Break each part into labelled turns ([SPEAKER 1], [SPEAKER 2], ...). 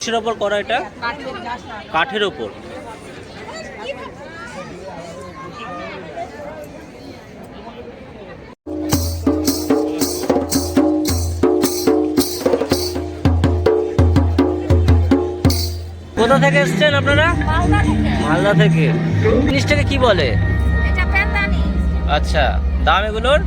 [SPEAKER 1] কিসের ওপর করা এটা? কাঠের ওপর। কোথা থেকে এসছেন আপনারা?
[SPEAKER 2] মালদা থেকে।
[SPEAKER 1] জিনিসটাকে কি বলে? আচ্ছা দাম এগুলোর?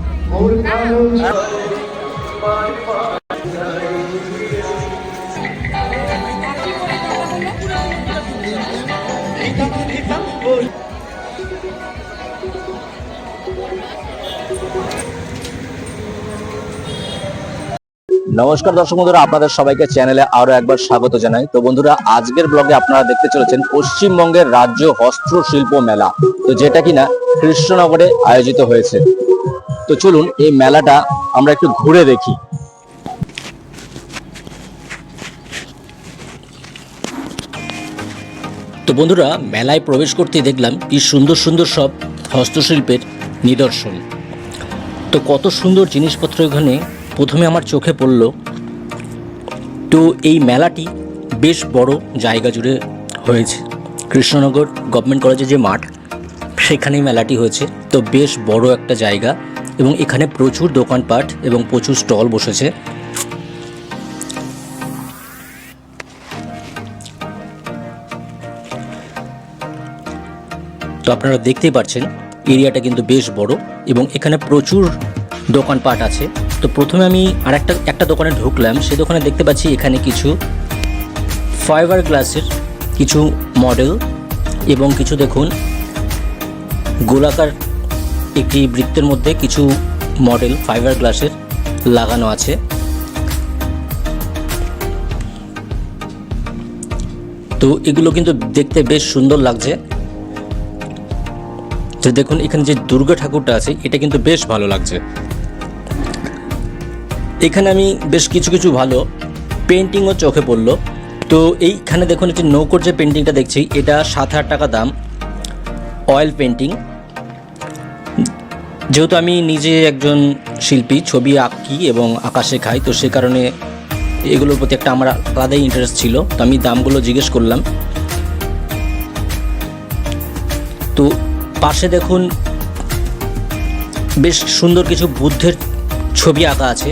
[SPEAKER 3] নমস্কার দর্শক বন্ধুরা, আপনাদের সবাইকে চ্যানেলে আরও একবার স্বাগত জানাই। তো বন্ধুরা, আজকের ব্লগে আপনারা দেখতে চলেছেন পশ্চিমবঙ্গের রাজ্য হস্তশিল্প মেলা। তো যেটা কিনা কৃষ্ণনগরে আয়োজিত হয়েছে। তো চলুন, এই মেলাটা আমরা একটু ঘুরে দেখি। তো বন্ধুরা, মেলায় প্রবেশ করতে দেখলাম কি সুন্দর সুন্দর সব হস্তশিল্পের নিদর্শন। তো কত সুন্দর জিনিসপত্র এখানে প্রথমে আমার চোখে পড়ল তো এই মেলাটি বেশ বড় জায়গা জুড়ে হয়েছে। কৃষ্ণনগর গভর্নমেন্ট কলেজে যে মাঠ, সেখানেই মেলাটি হয়েছে। তো বেশ বড় একটা জায়গা এবং এখানে প্রচুর দোকানপাট এবং প্রচুর স্টল বসেছে। তো আপনারা দেখতেই পাচ্ছেন এরিয়াটা কিন্তু বেশ বড় এবং এখানে প্রচুর দোকানপাট আছে। তো প্রথমে আমি আর একটা একটা দোকানে ঢুকলাম। সেই দোকানে দেখতে পাচ্ছি এখানে কিছু ফাইবার গ্লাসের কিছু মডেল এবং কিছু দেখুন, গোলাকার একটি বৃত্তের মধ্যে কিছু মডেল ফাইবার গ্লাসের লাগানো আছে। তো এগুলো কিন্তু দেখতে বেশ সুন্দর লাগছে। যে দেখুন, এখানে যে দুর্গা ঠাকুরটা আছে, এটা কিন্তু বেশ ভালো লাগছে। এখানে আমি বেশ কিছু কিছু ভালো পেন্টিংও চোখে পড়ল। তো এইখানে দেখুন যে নৌকোর যে পেন্টিংটা দেখছি, এটা সাত হাজার টাকা দাম অয়েল পেন্টিং যেহেতু আমি নিজে একজন শিল্পী, ছবি আঁকি এবং আঁকা শেখাই তো সে কারণে এগুলোর প্রতি একটা আমার আলাদাই ইন্টারেস্ট ছিল। তো আমি দামগুলো জিজ্ঞেস করলাম। তো পাশে দেখুন বেশ সুন্দর কিছু বুদ্ধের ছবি আঁকা আছে।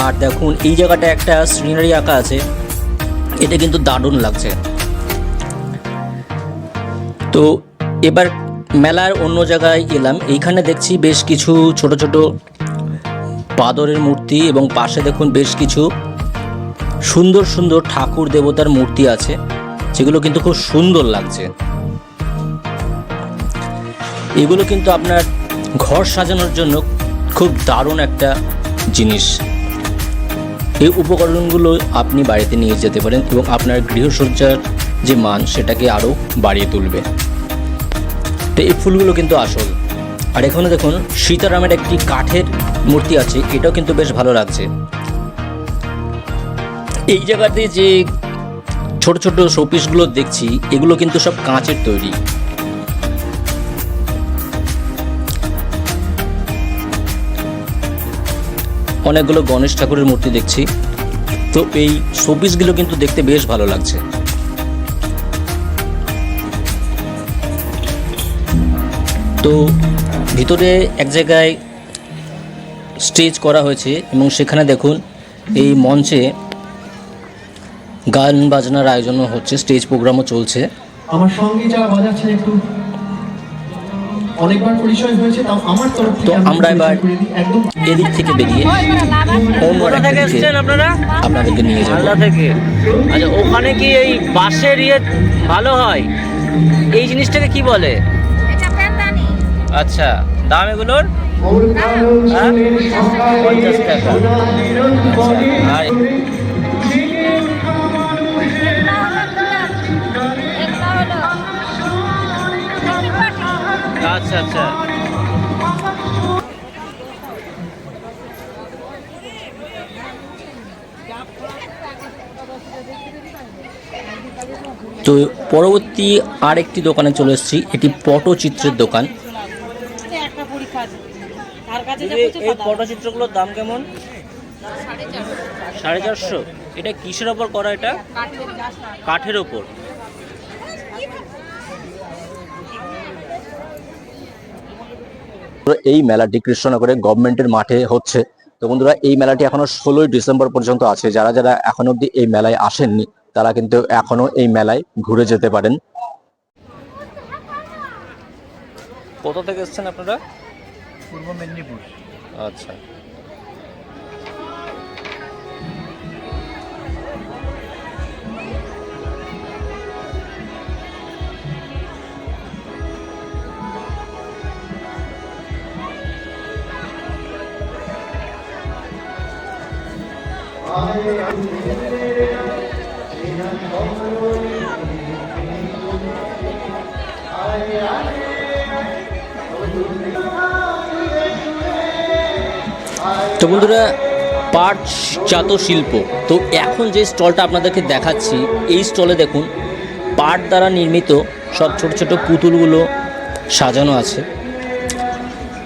[SPEAKER 3] আর দেখুন, এই জায়গাটা একটা সিনারি আঁকা আছে। এটা কিন্তু দারুণ লাগছে। তো এবার মেলার অন্য জায়গায় এলাম। এইখানে দেখছি বেশ কিছু ছোট ছোট পাদরের মূর্তি এবং পাশে দেখুন বেশ কিছু সুন্দর সুন্দর ঠাকুর দেবতার মূর্তি আছে, যেগুলো কিন্তু খুব সুন্দর লাগছে। এগুলো কিন্তু আপনার ঘর সাজানোর জন্য খুব দারুণ একটা জিনিস। এই উপকরণগুলো আপনি বাড়িতে নিয়ে যেতে পারেন এবং আপনার গৃহসজ্জার যে মান, সেটাকে আরও বাড়িয়ে তুলবে। তো এই ফুলগুলো কিন্তু আসল। আর এখানে দেখুন, সীতারামের একটি কাঠের মূর্তি আছে, এটাও কিন্তু বেশ ভালো লাগছে। এই জায়গাতে যে ছোট ছোট শোপিসগুলো দেখছি, এগুলো কিন্তু সব কাঁচের তৈরি। অনেকগুলো গণেশ ঠাকুরের মূর্তি দেখছি। তো এই শোপিসগুলো কিন্তু দেখতে বেশ ভালো লাগছে। তো ভিতরে এক জায়গায় স্টেজ করা হয়েছে এবং সেখানে দেখুন এই মঞ্চে গান বাজনার আয়োজনও হচ্ছে, স্টেজ প্রোগ্রামও চলছে।
[SPEAKER 4] আমার সঙ্গে যারা বাজাচ্ছেন একটু অনেকবার পরিচয় হয়েছে তাও আমার তরফ থেকে
[SPEAKER 3] আমরা এবার
[SPEAKER 4] একদম।
[SPEAKER 3] এদিক থেকে বেরিয়ে অন্য
[SPEAKER 1] থেকে
[SPEAKER 3] দিকে
[SPEAKER 1] এসছেন আপনারা?
[SPEAKER 3] আপনাদেরকে নিয়ে যাব।
[SPEAKER 1] মালদা থেকে। আচ্ছা ওখানে কি এই বাঁশের ইয়ে ভালো হয়? এই জিনিসটাকে কি বলে? আচ্ছা দাম এগুলোর? হ্যাঁ? পঞ্চাশ টাকা। আচ্ছা, আর আচ্ছা আচ্ছা।
[SPEAKER 3] তো পরবর্তী আরেকটি দোকানে চলে এসেছি এটি পটচিত্রের দোকান।
[SPEAKER 5] একটা
[SPEAKER 1] এই পটচিত্রগুলোর দাম কেমন? সাড়ে চারশো।
[SPEAKER 3] এটা কিসের ওপর করা এটা?
[SPEAKER 5] কাঠের
[SPEAKER 3] ওপর। এই মেলাটি কৃষ্ণনগরে গভর্নমেন্টের মাঠে হচ্ছে। তো বন্ধুরা এই মেলাটি এখনও ষোলোই ডিসেম্বর পর্যন্ত আছে। যারা যারা এখনও অব্দি এই মেলায় আসেননি তারা কিন্তু এখনও এই মেলায় ঘুরে যেতে পারেন। কোথা থেকে এসছেন আপনারা?
[SPEAKER 4] পূর্ব মেদিনীপুর।
[SPEAKER 3] আচ্ছা। তো বন্ধুরা পাট জাত শিল্প। তো এখন যে স্টলটা আপনাদেরকে দেখাচ্ছি, এই স্টলে দেখুন, পাট দ্বারা নির্মিত সব ছোট ছোট পুতুলগুলো সাজানো আছে।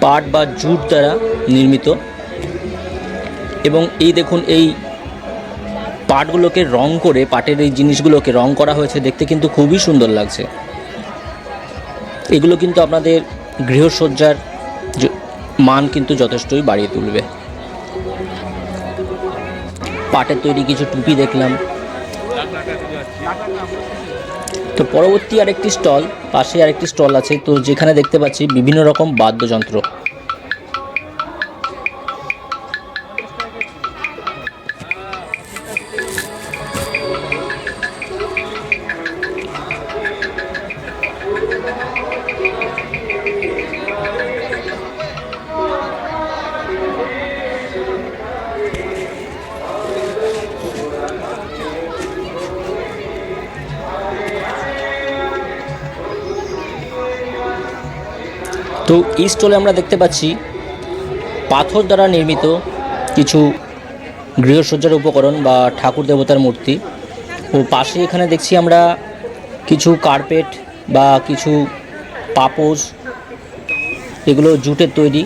[SPEAKER 3] পাট বা জুট দ্বারা নির্মিত। এবং এই দেখুন, এই পাটগুলোকে রং করে, পাটের এই জিনিসগুলোকে রং করা হয়েছে, দেখতে কিন্তু খুবই সুন্দর লাগছে। এগুলো কিন্তু আপনাদের গৃহসজ্জার মান কিন্তু যথেষ্টই বাড়িয়ে তুলবে। পাটের তৈরি কিছু টুপি দেখলাম। তো পরবর্তী আরেকটি স্টল পাশে আরেকটি স্টল আছে। তো যেখানে দেখতে পাচ্ছি বিভিন্ন রকম বাদ্যযন্ত্র। তো এই স্টলে আমরা দেখতে পাচ্ছি পাথর দ্বারা নির্মিত কিছু গৃহসজ্জার উপকরণ বা ঠাকুর দেবতার মূর্তি। ও পাশে এখানে দেখছি আমরা কিছু কার্পেট বা কিছু পাপোশ। এগুলো জুটের তৈরি।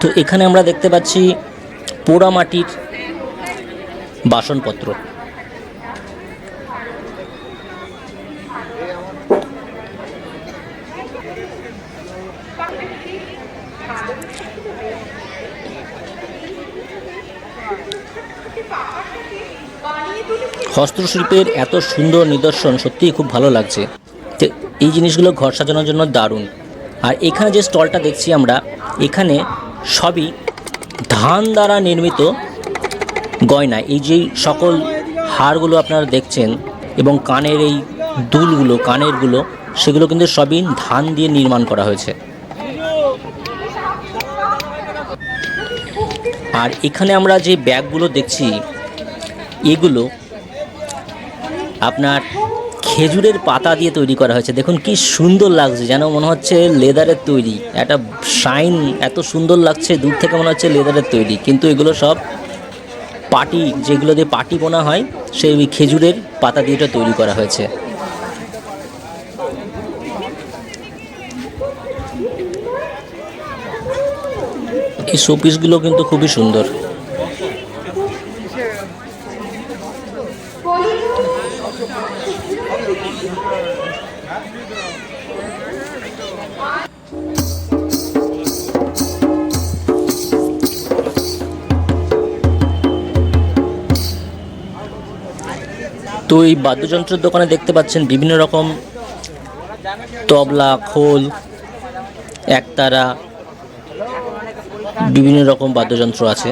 [SPEAKER 3] তো এখানে আমরা দেখতে পাচ্ছি পোড়া মাটির বাসনপত্র। হস্তশিল্পের এত সুন্দর নিদর্শন সত্যিই খুব ভালো লাগছে। তো এই জিনিসগুলো ঘর সাজানোর জন্য দারুণ। আর এখানে যে স্টলটা দেখছি আমরা, এখানে সবই ধান দ্বারা নির্মিত গয়না। এই যে সকল হারগুলো আপনারা দেখছেন এবং কানের এই দুলগুলো, কানেরগুলো, সেগুলো কিন্তু সবই ধান দিয়ে নির্মাণ করা হয়েছে। আর এখানে আমরা যে ব্যাগগুলো দেখছি, এগুলো আপনার খেজুরের পাতা দিয়ে তৈরি করা হয়েছে। দেখুন কি সুন্দর লাগছে, যেন মনে হচ্ছে লেদারের তৈরি। একটা শাইন এত সুন্দর লাগছে, দূর থেকে মনে হচ্ছে লেদারের তৈরি। কিন্তু এগুলো সব পাটি, যেগুলো দিয়ে পাটি বোনা হয়, সেই ওই খেজুরের পাতা দিয়ে এটা তৈরি করা হয়েছে। এই শোপিসগুলো কিন্তু খুবই সুন্দর। তো এই বাদ্যযন্ত্রের দোকানে দেখতে পাচ্ছেন বিভিন্ন রকম তবলা, খোল, একতারা, বিভিন্ন রকম বাদ্যযন্ত্র আছে।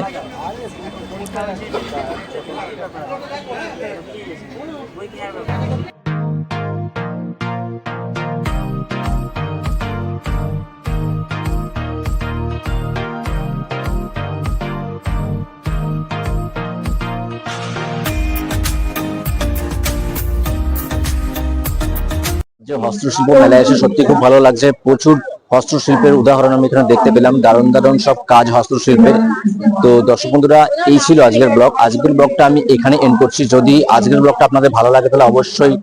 [SPEAKER 3] হস্তশিল্প মেলায় এসে সত্যি খুব ভালো লাগছে। প্রচুর হস্তশিল্পের উদাহরণ আমি এখানে দেখতে পেলাম। দারুণ দারুণ সব কাজ হস্তশিল্পের তো দর্শক বন্ধুরা, এই ছিল আজকের ব্লগ। আজকের ব্লগটা আমি এখানে এন্ড করছি। যদি আজকের ব্লগটা আপনাদের ভালো লাগে, তাহলে অবশ্যই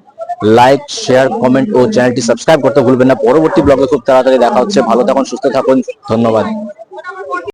[SPEAKER 3] লাইক শেয়ার কমেন্ট ও চ্যানেলটি সাবস্ক্রাইব করতে ভুলবেন না। পরবর্তী ব্লগে খুব তাড়াতাড়ি দেখা হচ্ছে। ভালো থাকুন, সুস্থ থাকুন। ধন্যবাদ।